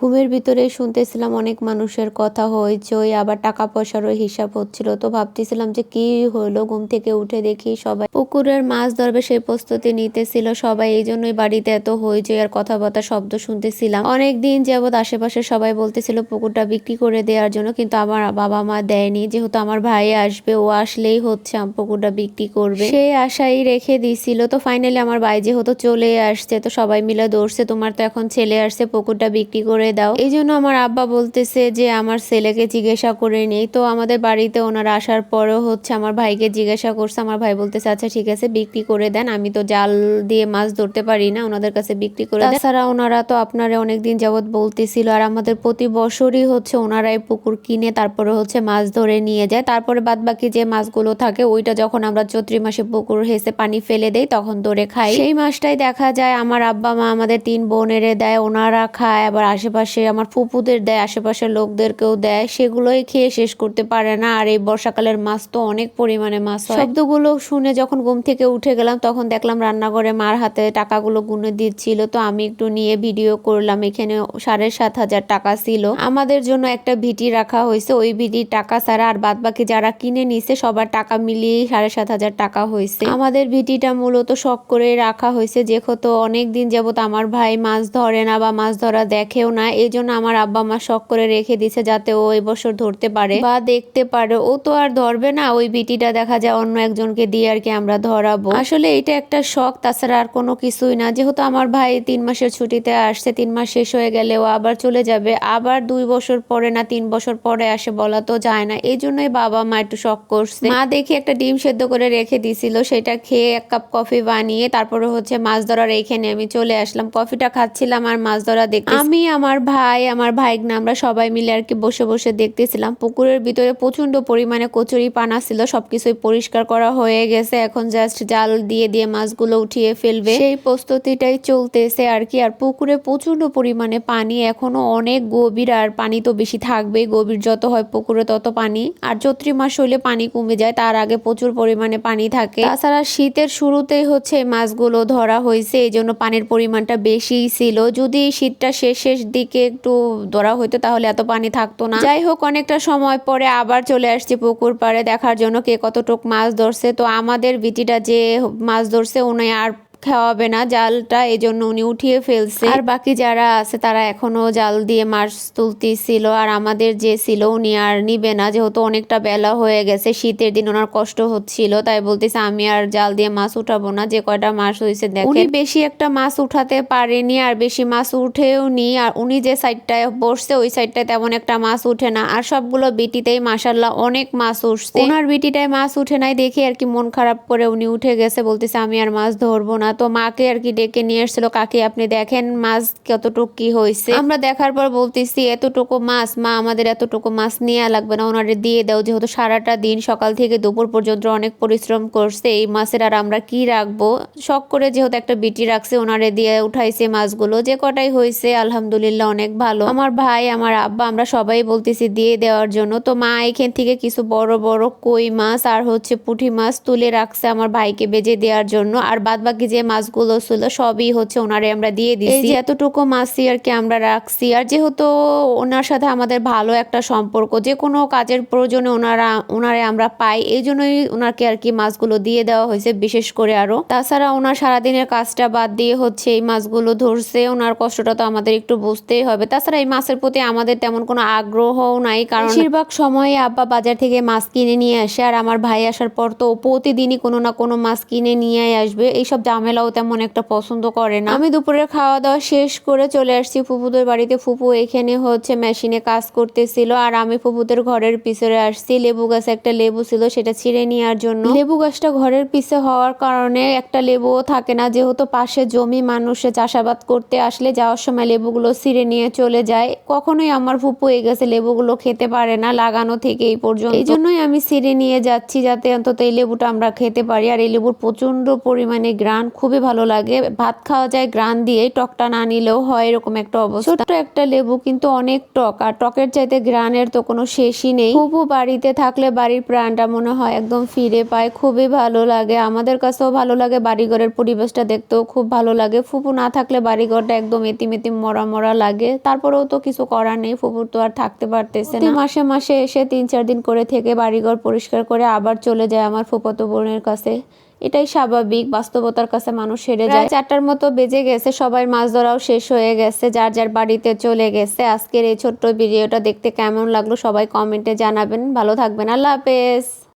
ঘুমের ভিতরে শুনতেছিলাম অনেক মানুষের কথা হইচই, আবার টাকা পয়সারও হিসাব হচ্ছিল। তো ভাবতেছিলাম যে কি হলো ঘুম থেকে উঠে দেখি সবাই পুকুরের মাছ ধরবে সেই প্রস্তুতি নিতেছিল সবাই, এই জন্যই বাড়িতে এত হইচই আর কথাবার্তা, শব্দ শুনতেছিলাম। অনেক দিন যাবৎ আশেপাশে সবাই বলতেছিল পুকুরটা বিক্রি করে দেওয়ার জন্য, কিন্তু আমার বাবা মা দেয়নি। যেহেতু আমার ভাই আসবে, ও আসলেই হচ্ছে আম পুকুরটা বিক্রি করবে। সেই আশাই রেখে দিছিল। তো ফাইনালি আমার ভাই যেহেতু চলে আসছে, তো সবাই মিলে দৌড়ছে, তোমার তো এখন ছেলে আসছে, পুকুরটা বিক্রি করে দাও। এই জন্য আমার আব্বা বলতেছে যে, আমার ছেলেকে জিজ্ঞাসা করে নেই। তো আমাদের বাড়িতে ওনারা আসার পরও হচ্ছে আমার ভাইকে জিজ্ঞাসা করছে। আমার ভাই বলতেছে আচ্ছা ঠিক আছে, বিক্রি করে দেন। আমি তো জাল দিয়ে মাছ ধরতে পারি না, ওনাদের কাছে বিক্রি করে তাছাড়া ওনারা তো আপনারা অনেকদিন যাবৎ বলতেছিল, আর আমাদের প্রতি বছরই হচ্ছে ওনারাই পুকুর কিনে তারপরে হচ্ছে মাছ ধরে নিয়ে যায়। তারপরে বাদ বাকি যে মাছগুলো থাকে, ওইটা যখন আমরা চৈত্রি মাসে পুকুর হেসে পানি ফেলে দেই, তখন ধরে খাই। সেই মাছটাই দেখা যায়, আমার আব্বা মা আমাদের তিন বোনেরে দেয়, ওনারা খায়, আবার আশেপাশে আমার ফুপুদের দেয়, আশেপাশের লোকদেরকেও দেয়, সেগুলোই খেয়ে শেষ করতে পারে না। আর এই বর্ষাকালের মাছ তো অনেক পরিমাণে মাছ হয়। শব্দগুলো শুনে যখন ঘুম থেকে উঠে গেলাম, তখন দেখলাম রান্নাঘরে মার হাতে টাকাগুলো গুনে দিচ্ছিল। তো আমি একটু নিয়ে ভিডিও করলাম, এখানে সাড়ে সাত হাজার টাকা ছিল। আমাদের জন্য একটা ভিটি রাখা হয়েছে। ওই ভিটির টাকা ছাড়া আর বাদ বাকি যারা কিনে নিছে, সবার টাকা মিলিয়ে সাড়ে সাত হাজার টাকা হয়েছে। আমাদের ভিটিটা মূলত শখ করে রাখা হয়েছে। যেহেতু অনেক দিন যাবত আমার ভাই মাছ ধরে না বা মাছ ধরা দেখেও না এই জন্য আমার আব্বা মা শখ করে রেখে দিছে যাতে ও এবছর ধরতে পারে বা দেখতে পারে। ও তো আর ধরবে না, ওই বিটিটা দেখা যায় অন্য একজনকে দিয়ে আর কি আমরা ধরাবো। আসলে এটা একটা শখ, তাছাড়া আর কোনো কিছুই না। যেহেতু আমার ভাই তিন মাসের ছুটিতে আসছে, তিন মাস শেষ হয়ে গেলে ও আবার চলে যাবে। আবার দুই বছর পরে না তিন বছর পরে আসে বলা তো যায় না। এই জন্যই বাবা মা একটু শখ করছে। মা দেখি একটা ডিম সেদ্ধ করে রেখে দিছিল, সেটা খেয়ে এক কাপ কফি বানিয়ে তারপরে হচ্ছে মাছ ধরার এইখানে আমি চলে আসলাম। কফিটা খাচ্ছিলাম আর মাছ ধরা দেখতে আমি আমার ভাই, আমার ভাইগনা আমরা সবাই মিলে আর কি বসে বসে দেখতেছিলাম। পুকুরের ভিতরে প্রচণ্ড পরিমাণে কচুরি পানা ছিল, সবকিছুই পরিষ্কার করা হয়ে গেছে। এখন জাস্ট জাল দিয়ে দিয়ে মাছগুলো উঠিয়ে ফেলবে। সেই প্রস্তুতিটাই চলতেছে আর কি। আর পুকুরে প্রচণ্ড পরিমাণে পানি, এখনও অনেক গভীর, আর পানি তো বেশি থাকবেই। গভীর যত হয় পুকুরে তত পানি। আর চৈত্রি মাস হইলে পানি কমে যায়, তার আগে প্রচুর পরিমাণে পানি থাকে। তাছাড়া শীতের শুরুতেই হচ্ছে মাছগুলো ধরা হয়েছে এই জন্য পানির পরিমাণটা বেশিই ছিল। যদি শীতটা শেষ শেষ দিকে একটু ধরা হইতো, তাহলে এত পানি থাকতো না। যাই হোক, অনেকটা সময় পরে আবার চলে আসছি পুকুর পাড়ে দেখার জন্য কে কতটুক মাছ ধরছে। তো আমাদের বিটিটা যে মাছ ধরছে, উনি আর খাওয়াবে না জালটা এই জন্য উনি উঠিয়ে ফেলছে। আর বাকি যারা আছে তারা এখনও জাল দিয়ে মাছ তুলতেছিল। আর আমাদের যে ছিল উনি আর নিবে না। যেহেতু অনেকটা বেলা হয়ে গেছে শীতের দিন ওনার কষ্ট হচ্ছিল তাই বলতেছে আমি আর জাল দিয়ে মাছ উঠাবো না। যে কয়টা মাছ হয়েছে দেখেন। উনি বেশি একটা মাছ উঠাতে পারেনি আর বেশি মাছ উঠেও নি। আর উনি যে সাইডটায় বসছে ওই সাইডটায় তেমন একটা মাছ উঠে না। আর সবগুলো বিটিতেই মাসাল্লাহ অনেক মাছ উঠছে। ওনার বিটিটায় মাছ উঠে নাই দেখে আর কি মন খারাপ করে উনি উঠে গেছে। বলতেছে আমি আর মাছ ধরবো না। তো মাকে আর কি ডেকে নিয়ে এসেছিল কাকে, আপনি দেখেন মাছ কতটুকু কি হয়েছে আমরা দেখার পর বলতেছি, এতটুকু মাছ, মা আমাদের এতটুকু মাছ নেওয়া লাগবে না, ওনারে দিয়ে দাও, যেহেতু সারাটা দিন সকাল থেকে দুপুর পর্যন্ত অনেক পরিশ্রম করছে, এই মাছের আর আমরা কি রাখব? শখ করে যেহেতু একটা বিটি রাখছে, ওনারে দিয়ে উঠাইছে মাছগুলো, যে কটাই হয়েছে আলহামদুলিল্লাহ অনেক ভালো। আমার ভাই, আমার আব্বা, আমরা সবাই বলতেছি, দিয়ে দেওয়ার জন্য। তো মা এখান থেকে কিছু বড় বড় কই মাছ, আর হচ্ছে পুঁটি মাছ তুলে রাখছে আমার ভাইকে বেজে দেওয়ার জন্য, আর বাদ বাকি যে মাছগুলো ছিল সবই হচ্ছে ওনারে আমরা দিয়ে দিই এই যে এতটুকু মাছই আর কি আমরা রাখছি আর যেহেতু ওনার সাথে আমাদের ভালো একটা সম্পর্ক যে কোনো কাজের প্রয়োজনে ওনারা ওনারে আমরা পাই এই জন্যই ওনাকে আর কি মাছগুলো দিয়ে দেওয়া হয়েছে বিশেষ করে আরও। তাছাড়া ওনার সারাদিনের কাজটা বাদ দিয়ে হচ্ছে এই মাছগুলো ধরছে ওনার কষ্টটা তো আমাদের একটু বুঝতেই হবে। তাছাড়া এই মাছের প্রতি আমাদের তেমন কোনো আগ্রহও নাই কারণ বেশিরভাগ সময় আব্বা বাজার থেকে মাছ কিনে নিয়ে আসে আর আমার ভাই আসার পর তো প্রতিদিনই কোনো না কোনো মাছ কিনে নিয়ে আসবে এইসব ঝামেলাও তেমন একটা পছন্দ করে না। আমি দুপুরের খাওয়া দাওয়া শেষ করে চলে আসছি ফুপুদের বাড়িতে। ফুপু এখানে হচ্ছে মেশিনে কাজ করতেছিল আর আমি ফুপুদের ঘরের পিছনে আসছি। লেবু গাছে একটা লেবু ছিল, সেটা ছিঁড়ে নেওয়ার জন্য। লেবু গাছটা ঘরের পিছে হওয়ার কারণে একটা লেবুও থাকে না। যেহেতু পাশে জমি, মানুষে চাষাবাদ করতে আসলে যাওয়ার সময় লেবুগুলো ছিঁড়ে নিয়ে চলে যায়। কখনোই আমার ফুপু এই গাছে লেবুগুলো খেতে পারে না, লাগানো থেকে এই পর্যন্ত। এই জন্যই আমি ছিঁড়ে নিয়ে যাচ্ছি যাতে অন্তত এই লেবুটা আমরা খেতে পারি। আর এই লেবুর প্রচণ্ড পরিমাণে গ্রান খুবই ভালো লাগে। ভাত খাওয়া যায় গ্রান দিয়ে টকটা না নিলেও হয় এরকম একটা অবস্থা। ছোট্ট একটা লেবু কিন্তু অনেক টক, আর টকের চাইতে গ্রানের তো কোনো শেষই নেই। ফুপু বাড়িতে থাকলে বাড়ির প্রাণটা মনে হয় একদম ফিরে পায়। খুবই ভালো লাগে। আমাদের কাছেও ভালো লাগে বাড়িঘরের পরিবেশটা দেখতেও খুব ভালো লাগে। ফুপু না থাকলে বাড়িঘরটা একদম এতিম এতিম মরা মরা লাগে। তারপরেও তো কিছু করার নেই। ফুপুর তো আর থাকতে পারতেছে না। মাসে মাসে এসে তিন চার দিন করে থেকে বাড়িঘর পরিষ্কার করে আবার চলে যায় আমার ফুফাতো বোনের কাছে। এটাই স্বাভাবিক, বাস্তবতার কাছে মানুষ হেরে যায়। চারটার মতো বেজে গেছে, সবাই মাছ ধরাও শেষ হয়ে গেছে, যার যার বাড়িতে চলে গেছে। আজকের এই ছোট্ট ভিডিওটা দেখতে কেমন লাগল সবাই কমেন্টে জানাবেন। ভালো থাকবেন, আল্লাহ হাফেজ।